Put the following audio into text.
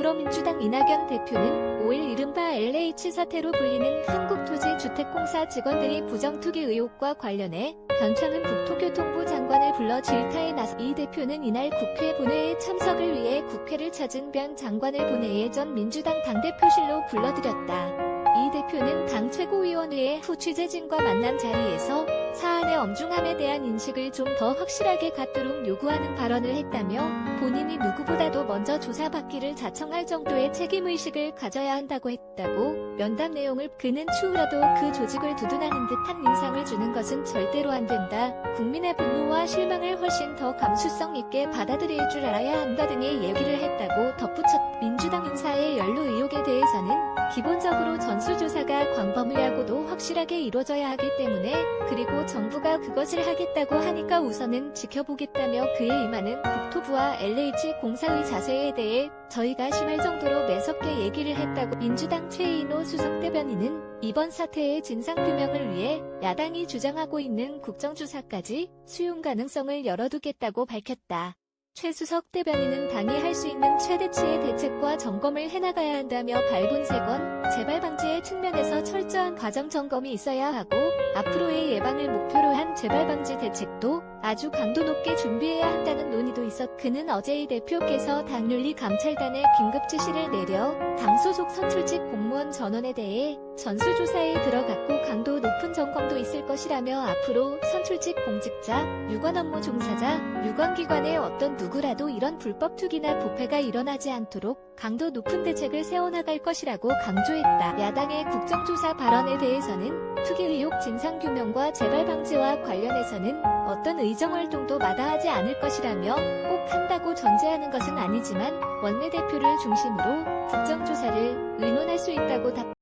더불어민주당 이낙연 대표는 5일 이른바 LH 사태로 불리는 한국토지주택공사 직원들이 부정투기 의혹과 관련해 변창흠 국토교통부 장관을 불러 질타에 나서 이 대표는 이날 국회 본회의에 참석을 위해 국회를 찾은 변 장관을 본회의 전 민주당 당대표실로 불러들였다. 이 대표는 당 최고위원회의 후 취재진과 만난 자리에서 사안의 엄중함에 대한 인식을 좀 더 확실하게 갖도록 요구하는 발언을 했다며 본인이 누구보다도 먼저 조사받기를 자청할 정도의 책임의식을 가져야 한다고 했다고 면담 내용을 그는 추후라도 그 조직을 두둔하는 듯한 인상을 주는 것은 절대로 안 된다. 국민의 분노와 실망을 훨씬 더 감수성 있게 받아들일 줄 알아야 한다 등의 얘기를 했다고 덧붙였 민주당 인사의 연루 의혹에 대해서는 기본적으로 전수조사가 광범위하고도 확실하게 이루어져야 하기 때문에 그리고 정부가 그것을 하겠다고 하니까 우선은 지켜보겠다며 그에 임하는 국토부와 LH 공사의 자세에 대해 저희가 심할 정도로 매섭게 얘기를 했다고 민주당 최인호 수석 대변인은 이번 사태의 진상규명을 위해 야당이 주장하고 있는 국정조사까지 수용 가능성을 열어두겠다고 밝혔다. 최 수석 대변인은 당이 할 수 있는 최대치의 대책과 점검을 해나가야 한다며 발본색원, 재발 방지의 측면에서 철저한 과정 점검이 있어야 하고 앞으로의 예방을 목표로 한 재발 방지 대책도 아주 강도 높게 준비해야 한다는 논의도 있었. 그는 어제 이 대표께서 당윤리 감찰단에 긴급 지시를 내려 당 소속 선출직 공무원 전원에 대해 전수조사에 들어갔고 강도 높은 점검도 있을 것이라며 앞으로 선출직 공직자, 유관 업무 종사자, 유관기관의 어떤 누구라도 이런 불법 투기나 부패가 일어나지 않도록 강도 높은 대책을 세워나갈 것이라고 강조했다. 야당의 국정조사 발언에 대해서는 투기 의혹 진상규명과 재발 방지와 관련해서는 어떤 의정활동도 마다하지 않을 것이라며 꼭 한다고 전제하는 것은 아니지만 원내대표를 중심으로 국정조사를 의논할 수 있다고 답